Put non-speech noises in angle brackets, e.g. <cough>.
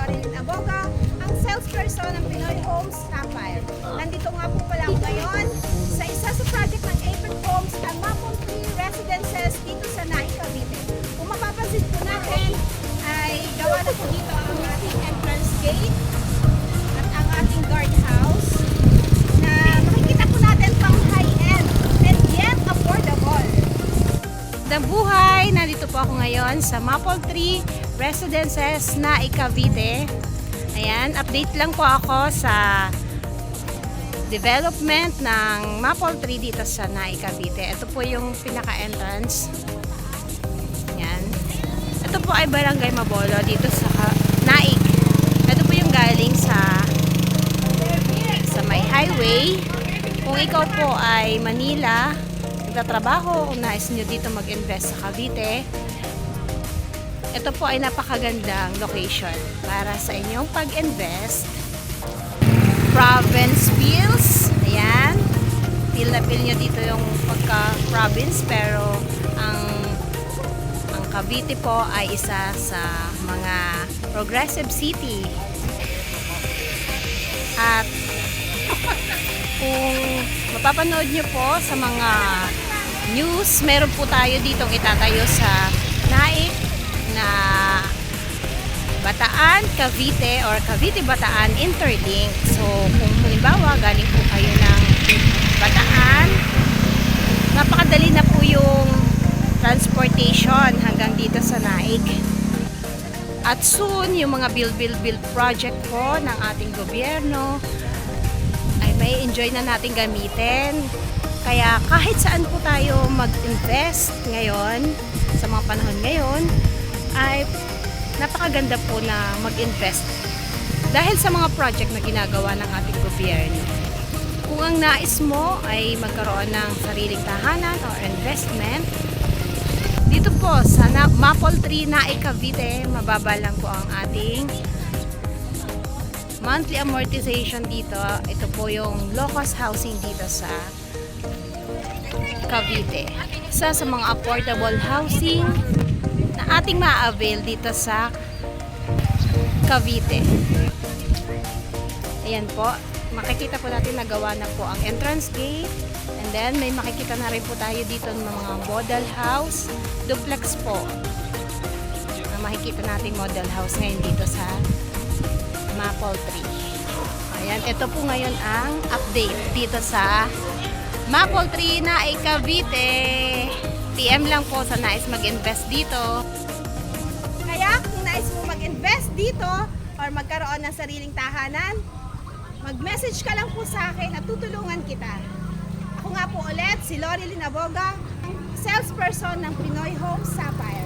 Loreline Aboga, ang salesperson ng Pinoy Homes Sapphire. Nandito nga po pala ngayon sa isa sa project ng Apex Homes, ang Mapon Tree Residences dito sa Naik, Cavite. Kung mapapansin po natin, ay gawa na po dito ang ating entrance gate at ang ating guardhouse na makikita po natin pang high-end and yet affordable. Dabuhay! Nandito po ako ngayon sa Maple Tree Residences na Cavite. Ayan, update lang po ako sa development ng Maple Tree dito sa Cavite. Ito po yung pinaka-entrance. Ayan. Ito po ay Barangay Mabolo dito sa Naik. Ito po yung galing sa sa may highway. Kung ikaw po ay Manila, nagtatrabaho, kung nais nyo dito mag-invest sa Cavite, ito po ay napakagandang location para sa inyong pag-invest. Province feels, ayan. Feel na feel nyo dito yung pagka-province pero ang ang Cavite po ay isa sa mga progressive city. At <laughs> kung mapapanood nyo po sa mga news, meron po tayo ditong itatayo sa Naik na Bataan, Cavite or Cavite Bataan Interlink. So kung halimbawa galing po kayo ng Bataan, napakadali na po yung transportation hanggang dito sa Naik. At soon, yung mga build, build, build project po ng ating gobyerno ay may enjoy na natin gamitin. Kaya kahit saan po tayo mag-invest ngayon, sa mga panahon ngayon, ay napakaganda po na mag-invest dahil sa mga project na ginagawa ng ating gobyerno. Kung ang nais mo ay magkaroon ng sariling tahanan or investment, dito po sa Na- Maple Tree Naik Cavite, mababa lang po ang ating monthly amortization dito. Ito po yung low-cost housing dito sa Cavite. Isa sa mga affordable housing na ating ma-avail dito sa Cavite. Ayan po. Makikita po natin nagawa na po ang entrance gate. And then may makikita na rin po tayo dito ng mga model house. Duplex po. Na makikita natin model house ngayon dito sa Maple Tree. Ayan, ito po ngayon ang update dito sa Maple Tree na Cavite. PM lang po sa nais mag-invest dito. Kaya kung nais mo mag-invest dito or magkaroon ng sariling tahanan, mag-message ka lang po sa akin at tutulungan kita. Ako nga po ulit, si Lori Linaboga, salesperson ng Pinoy Home Sapphire.